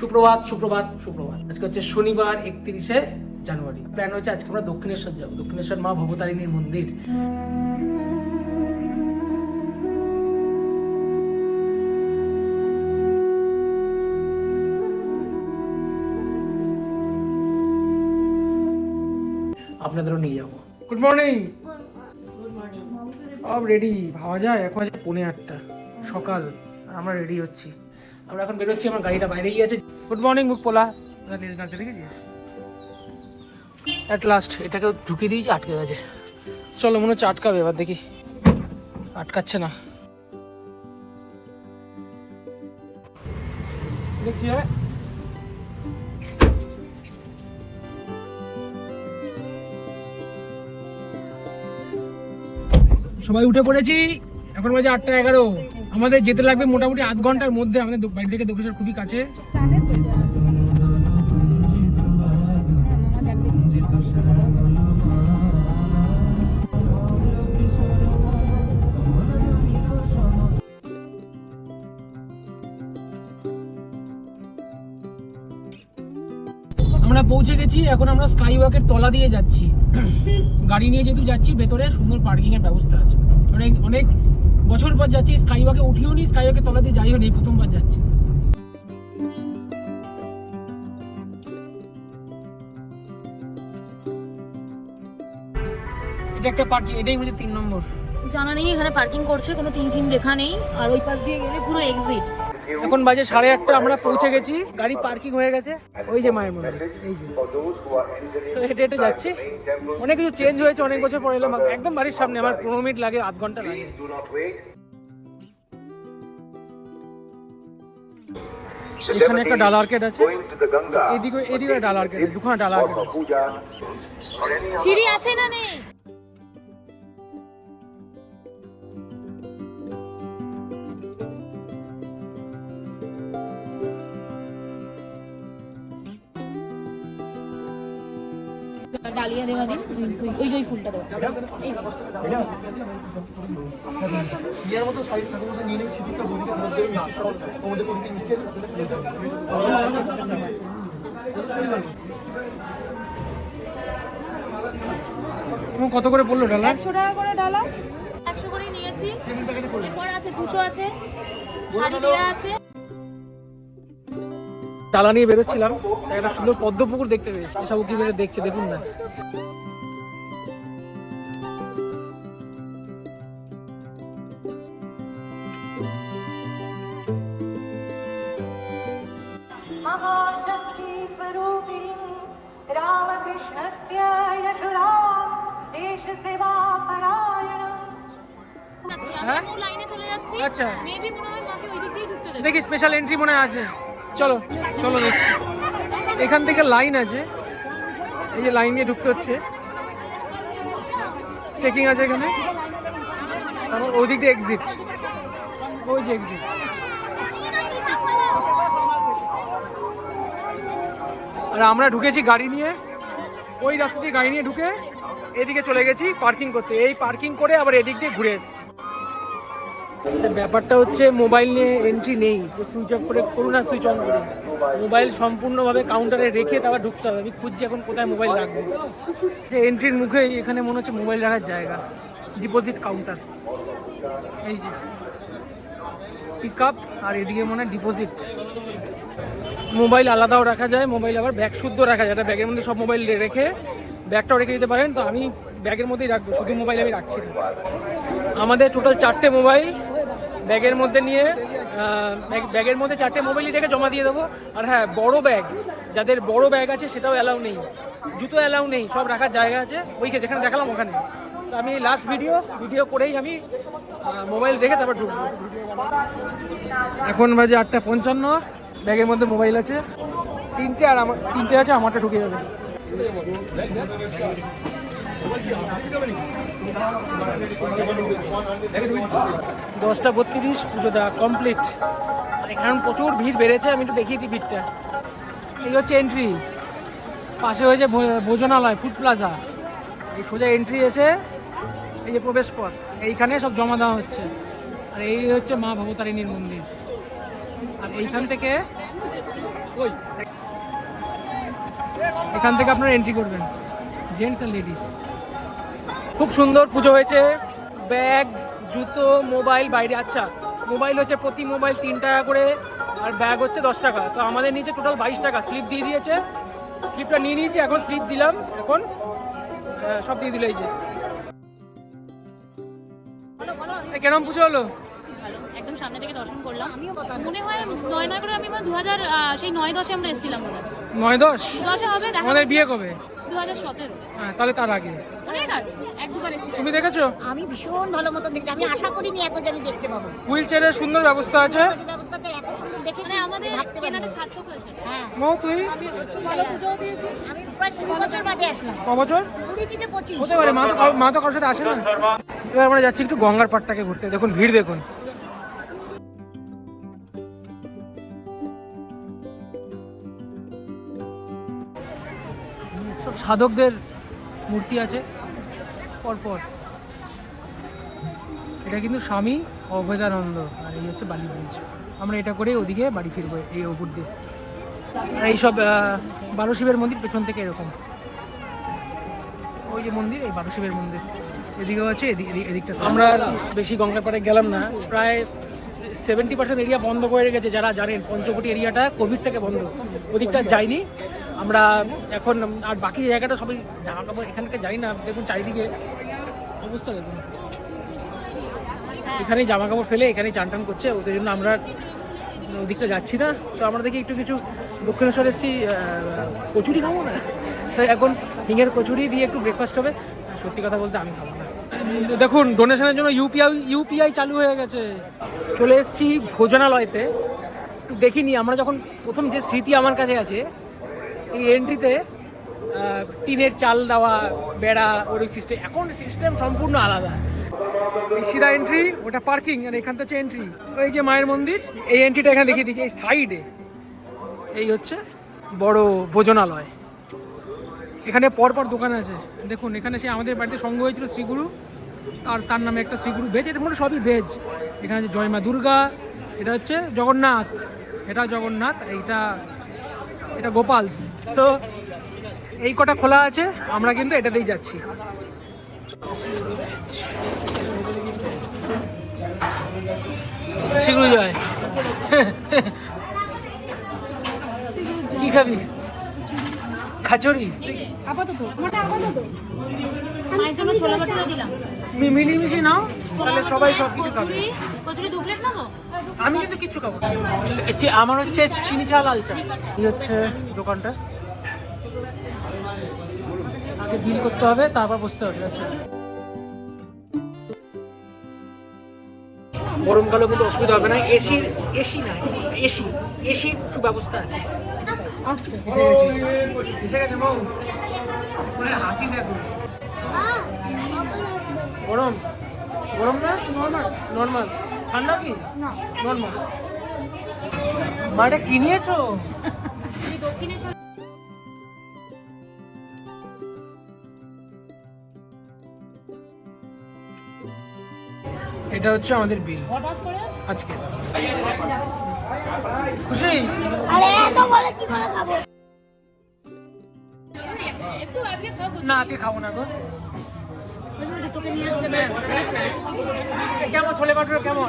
সুপ্রভাত সুপ্রভাত সুপ্রভাত। আজকে হচ্ছে শনিবার একত্রিশে জানুয়ারি। প্ল্যান হচ্ছে আজকে আমরা দক্ষিণেশ্বর যাব। দক্ষিণেশ্বর মা ভবতারিণীর মন্দির। আপনাদেরও নিয়ে যাব। গুড মর্নিং সব রেডি ভাবা যায়? এখন আছে পৌনে আটটা। সকাল। আমরা রেডি হচ্ছি। আমরা এখন বেরোচ্ছি আমার গাড়িটা বাইরে গিয়ে আছে। গুড মর্নিং বুক পোলা লেজ নাচতে দেখেছিস? অ্যাট লাস্ট এটাকে ঢুকিয়ে দিয়েছি আটকে গেছে। চলো মনে হচ্ছে আটকাবে এবার দেখি। আটকাচ্ছে না। দেখছি হ্যাঁ সবাই উঠে পড়েছি। এখন বাজে আটটা এগারো। আমাদের যেতে লাগবে মোটামুটি আধ ঘণ্টার মধ্যে। আমাদের বাড়ি থেকে দক্ষিণেশ্বর খুবই কাছে। আমরা পৌঁছে গেছি, এখন আমরা স্কাই ওয়াকের তলা দিয়ে যাচ্ছি। গাড়ি নিয়ে যেহেতু যাচ্ছি, ভেতরে সুন্দর পার্কিং এর ব্যবস্থা আছে। অনেক অনেক বছর পর যাচ্ছি, স্কাইওয়াকে উঠিও নি, স্কাইওয়াকে তলা দিয়ে যাইও নি, প্রথমবার যাচ্ছি। এটা একটা পার্কিং এটাই হচ্ছে তিন নম্বর। জানা নেই, এখানে পার্কিং করছে, কোনো তিন তিন দেখা নেই, আর ওই পাশ দিয়ে গেলে পুরো এক্সিট এখন বাজে সাড়ে আটটা, আমরা পৌঁছে গেছি, গাড়ি পার্কিং হয়ে গেছে। ওই যে মায়ের মন্দির, এই যে। তো হেঁটে হেঁটে যাচ্ছি। অনেক কিছু চেঞ্জ হয়েছে, অনেক বছর পরে এলাম, একদম বাড়ির সামনে, আমার পনেরো মিনিট লাগে, আধ ঘণ্টা লাগে। এখানে একটা ডাল আর্কেড আছে। এদিকে এদিকে ডাল আর্কেড দুখানা ডাল আর্কেড। সিঁড়ি আছে না নেই? ডালিয়া দেওয়া দিন ওই- ওই যে ওই ফুলটা দেওয়া কত করে পড়ল ডালা? একশো টাকা করে ডালা। একশো করে নিয়েছি। এরপর আছে দুশো আছে। শাড়ি দেওয়া আছে। ডালা নিয়ে বেরোচ্ছিলাম। একটা সুন্দর পদ্ম পুকুর দেখতে পেয়েছি। সব কি বেরো দেখছে দেখুন না। হ্যাঁ? আচ্ছা। দেখি স্পেশাল এন্ট্রি মনে আছে। চলো চলো দেখছি এখান থেকে লাইন আছে। এই যে লাইন দিয়ে ঢুকতে হচ্ছে। চেকিং আছে এখানে। তারপর ওই দিক দিয়ে এক্সিট ওই যে এক্সিট আর আমরা ঢুকেছি গাড়ি নিয়ে। ওই রাস্তা দিয়ে গাড়ি নিয়ে ঢুকে এদিকে চলে গেছি পার্কিং করতে। এই পার্কিং করে আবার এদিক দিয়ে ঘুরে এসেছি। ব্যাপারটা হচ্ছে মোবাইল নিয়ে এন্ট্রি নেই সুইচ অফ করে করুন না সুইচ অন করে মোবাইল সম্পূর্ণভাবে কাউন্টারে রেখে তারপর ঢুকতে হবে। আমি খুঁজছি এখন কোথায় মোবাইল রাখব। যে এন্ট্রির মুখে এখানে মনে হচ্ছে মোবাইল রাখার জায়গা ডিপোজিট কাউন্টার এই যে পিক আপ আর এদিকে মনে হয় ডিপোজিট মোবাইল আলাদাও রাখা যায়, মোবাইল আবার ব্যাগ শুদ্ধ রাখা যায়। ব্যাগের মধ্যে সব মোবাইল রেখে ব্যাগটাও রেখে দিতে পারেন। তো আমি ব্যাগের মধ্যেই রাখব, শুধু মোবাইল আমি রাখছি না। আমাদের টোটাল চারটে মোবাইল ব্যাগের মধ্যে নিয়ে ব্যাগ- ব্যাগের মধ্যে চারটে মোবাইলই রেখে জমা দিয়ে দেবো। আর হ্যাঁ বড় ব্যাগ, যাদের বড় ব্যাগ আছে সেটাও অ্যালাউ নেই। জুতো অ্যালাউ নেই, সব রাখার জায়গা আছে ওইকে যেখানে দেখালাম ওখানে। তো আমি লাস্ট ভিডিও ভিডিও করেই আমি মোবাইল রেখে তারপর ঢুকবো। এখন বাজে আটটা পঞ্চান্ন, ব্যাগের মধ্যে মোবাইল আছে। তিনটে আর আমার তিনটে আছে, আমারটা ঢুকে যাবে। দশটা বত্রিশ, পুজো দেওয়া কমপ্লিট এখানে প্রচুর ভিড় বেড়েছে, আমি একটু দেখিয়ে দিই ভিড়টা। এই হচ্ছে এন্ট্রি পাশে হয়েছে ভোজনালয় ফুড প্লাজা এই সোজা এন্ট্রি এসে এই যে প্রবেশ পথ, এইখানে সব জমা দেওয়া হচ্ছে। আর এই হচ্ছে মা ভবতারিণীর মন্দির। আর এইখান থেকে ওই, এখান থেকে আপনারা এন্ট্রি করবেন জেন্টস আর লেডিস খুব সুন্দর পুজো হয়েছে। ব্যাগ জুতো মোবাইল বাইরে আচ্ছা মোবাইল হচ্ছে প্রতি মোবাইল তিন টাকা করে আর ব্যাগ হচ্ছে দশ টাকা। তো আমাদের নিচে টোটাল বাইশ টাকা। স্লিপ দিয়ে দিয়েছে। স্লিপটা নিয়ে নিয়েছি এখন স্লিপ দিলাম। এখন সব দিয়ে দিল এই যে। কেরম পুজো হলো? একদম সামনে থেকে দর্শন করলাম। মনে হয় নয় নয় করে আমি দু হাজার সেই নয় দশে আমরা এসেছিলাম নয় দশ? দশে হবে আমাদের বিয়ে কবে? দু হাজার সতেরো। হ্যাঁ তাহলে তার আগে। তুমি দেখেছ? আমি ভীষণ ভালো মতন দেখছি আমি আশা করিনি এত যে আমি দেখতে পাবো। হুইল চেয়ারের সুন্দর ব্যবস্থা আছে। মানে হ্যাঁ। মা তো কারোর সাথে আসে না। এবার আমরা যাচ্ছি একটু গঙ্গার পাড়টাকে ঘুরতে। দেখুন ভিড় দেখুন। সব সাধকদের মূর্তি আছে। পরপর। এটা কিন্তু স্বামী অভেদানন্দ, আর এই হচ্ছে বালি ব্রিজ আমরা এটা করে ওদিকে বাড়ি ফিরবো এই ওপর দিয়ে এইসব বারো শিবের মন্দির পেছন থেকে এরকম। ওই যে মন্দির, এই বারো শিবের মন্দির। এদিকেও আছে এদিক এদিক- এদিকটা আমরা বেশি গঙ্গার পাড়ে গেলাম না। প্রায় সেভেন্টি পার্সেন্ট এরিয়া বন্ধ করে রেখেছে যারা জানেন। পঞ্চবটি এরিয়াটা কোভিড থেকে বন্ধ। ওদিকটা যাইনি। আমরা এখন, আর বাকি জায়গাটা সবাই জামা কাপড় এখানকার যাই না, দেখুন চারিদিকে অবস্থা দেখুন। এখানেই জামা কাপড় ফেলে এখানেই চান টান করছে, ওদের জন্য আমরা ওদিকটা যাচ্ছি না। তো আমরা দেখি একটু কিছু দক্ষিণেশ্বর এসেছি কচুরি খাব না? তাই এখন হিঙের কচুরি দিয়ে একটু ব্রেকফাস্ট হবে। সত্যি কথা বলতে আমি খাব না। দেখুন ডোনেশনের জন্য ইউপিআই ইউপিআই চালু হয়ে গেছে। চলে এসেছি ভোজনালয়তে। একটু দেখিনি, আমরা যখন প্রথম যে স্মৃতি আমার কাছে আছে এই এন্ট্রিতে টিনের চাল দেওয়া, বেড়া, ওর ওই সিস্টেম এখন সিস্টেম সম্পূর্ণ আলাদা। এই সিধা এন্ট্রি ওটা পার্কিং আর এখান থেকে এন্ট্রি ওই যে মায়ের মন্দির, এই এন্ট্রিটা এখানে দেখিয়ে দিয়েছি এই সাইডে এই হচ্ছে বড় ভোজনালয়। এখানে পরপর দোকান আছে। দেখুন, এখানে সে আমাদের বাড়িতে সঙ্গ হয়েছিল শ্রীগুরু, আর তার নামে একটা শ্রীগুরু ভেজ এটা মানে সবই ভেজ এখানে আছে জয়মা দুর্গা, এটা হচ্ছে জগন্নাথ। এটা জগন্নাথ, এইটা এটা গোপালস। তো এই কটা খোলা আছে আমরা কিন্তু এটাতেই যাচ্ছি। জয় কি খাবি? খাচুরি। আপাতত মিলিমিশি নাও। তাহলে সবাই সব কিছু খাবে। কচুরি দু প্লেট নেব? আমি কিন্তু কিচ্ছু খাব। আমার হচ্ছে চিনি চা লাল চা। এই হচ্ছে দোকানটা। আগে বিল করতে হবে তারপর বসতে হবে আচ্ছা। গরমকালেও কিন্তু অসুবিধা হবে না। এসির এসি না এসি এসির সুব্যবস্থা আছে। এসে এসে গরম। গরম না? নর্মাল নর্মাল ঠান্ডা কি? নর্মাল মা এটা কি নিয়েছো? দক্ষিণেশ্বর এটা হচ্ছে আমাদের বিল। আজকে। খুশি? আরে এত বলে কি করে খাব? একটু আজকে খাও কচুরি। না আজকে খাব না গো। কেমন ছোলে বাটুরে কেমন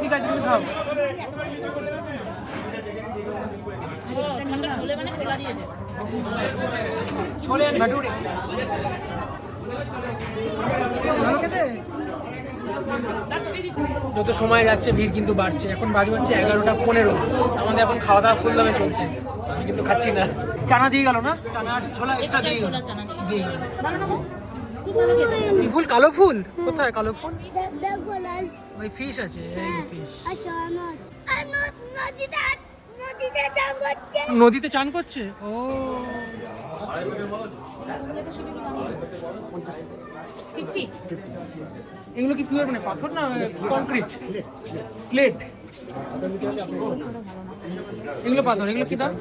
ঠিক আছে তুমি খাও ছোলে ভাটুরে যত সময় যাচ্ছে, ভিড় কিন্তু বাড়ছে। এখন বাজে হচ্ছে এগারোটা পনেরো। আমাদের এখন খাওয়া দাওয়া ফুল দামে চলছে। কিন্তু খাচ্ছি না। চানা দিয়ে গেল না? চানা আর ছোলা এক্সট্রা দিয়ে গেল। দিয়ে। গেল। ফুল? কালো ফুল? কোথায় কালো ফুল? ওই ফিশ আছে, এই নদীতে চান করছে? ও। এগুলো কি পিওর মানে পাথর না কংক্রিট স্লেট এগুলো পাথর এগুলো কি দাম?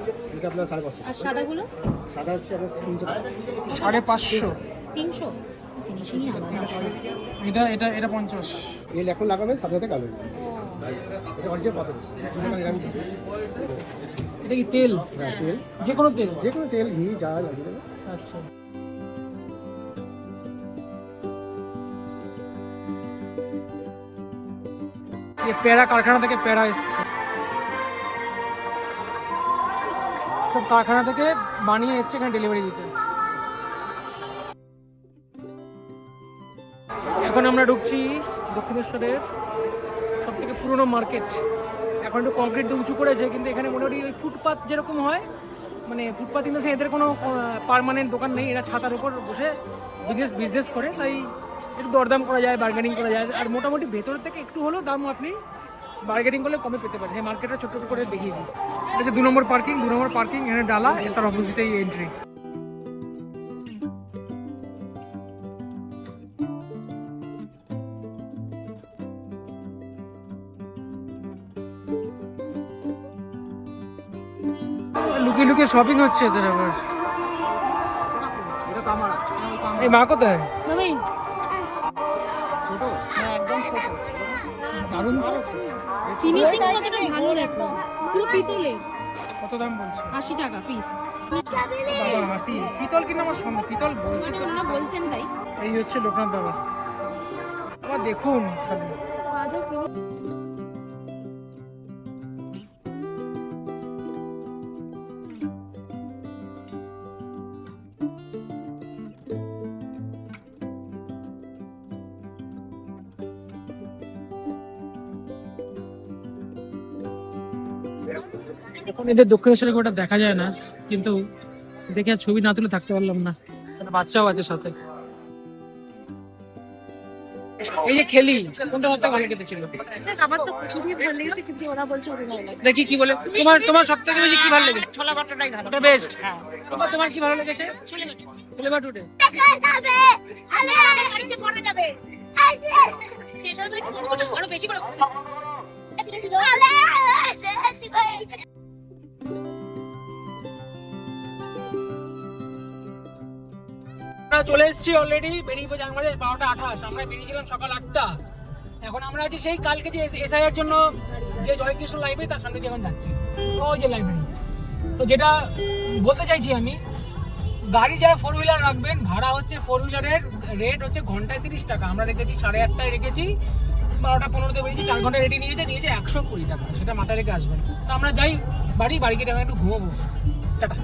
আর সাদাগুলো? সাড়ে পাঁচশো। তিনশো? এটা এটা এটা পঞ্চাশ। তেল এখন লাগাবে সাথে সাথে কালো। এটা অরিজিনাল পাথর। এটা কি তেল? হ্যাঁ তেল। যে কোনো তেল। যে কোনো তেল ঘি যা লাগিয়ে দেবে আচ্ছা। ये পেড়া কারখানা থেকে পেড়া এসছে সব কারখানা থেকে বানিয়ে এসছে এখানে ডেলিভারি দিতে এখন আমরা ঢুকছি দক্ষিণেশ্বরের সব থেকে পুরনো মার্কেট এখন একটু কংক্রিট দিয়ে উঁচু করেছে, কিন্তু এখানে মোটামুটি ওই ফুটপাত যেরকম হয় মানে ফুটপাত ইন এদের কোনো পার্মানেন্ট দোকান নেই, এরা ছাতার উপর বসে বিজনেস বিজনেস করে, তাই একটু দরদাম করা যায় বার্গেনিং করা যায়। আর মোটামুটি ভেতর থেকে একটু হলেও দাম আপনি বার্গেনিং করলে কমে পেতে পারেন। এই মার্কেটটা ছোট্ট ছোট করে দেখিয়ে দিই। এটা দু নম্বর পার্কিং দু নম্বর পার্কিং এখানে ডালা তার অপোজিটেই এন্ট্রি লুকিয়ে লুকিয়ে শপিং হচ্ছে এদের আবার। এই মা কোথায়? দারুণ ফিনিশিং কতটা ভালো দেখো। পুরো পিতলে। কত দাম বলছো? আশি টাকা পিস বাবা হাতি। পিতল কিনা আমার সঙ্গে পিতল বলছে তো না বলছেন তাই। এই হচ্ছে লোকনাথ বাবা। বাবা দেখুন। খালি এখন এদের দক্ষিণেশ্বরে ওটা দেখা যায় না কিন্তু দেখে আর ছবি না তুলে থাকতে পারলাম না। বাচ্চাও আছে সাথে। এই যে খেলি কোনটা সবথেকে ভালো কেটেছিল? আমার তো খুবই ভালো লেগেছে কিন্তু ওরা বলছে ওটা ভালো লাগে দেখি কি বলে। তোমার তোমার সব থেকে বেশি কি ভালো লেগেছে? ছোলা বাটাটাই ভালো। ওটা বেস্ট হ্যাঁ। তোমার তোমার কি ভালো লেগেছে? ছোলে চলে এসেছি অলরেডি বেরিয়ে পড়ে জানব যে বারোটা আঠাশ, আমরা বেরিয়েছিলাম সকাল আটটা। এখন আমরা আছি সেই কালকে যে এসআইআর জন্য যে জয়কৃষ্ণ লাইব্রেরি তার সামনে দিয়ে এখন যাচ্ছি। ওই যে লাইব্রেরি তো যেটা বলতে চাইছি আমি, গাড়ি যারা ফোর হুইলার রাখবেন, ভাড়া হচ্ছে ফোর হুইলারের রেট হচ্ছে ঘন্টায় তিরিশ টাকা। আমরা রেখেছি সাড়ে আটটায় রেখেছি, বারোটা পনেরোতে বেরিয়েছি, চার ঘণ্টা রেডি নিয়েছে নিয়েছে একশো কুড়ি টাকা। সেটা মাথায় রেখে আসবেন। তো আমরা যাই, বাড়ি বাড়ি গিয়ে একটু ঘুমোবো। টাটা।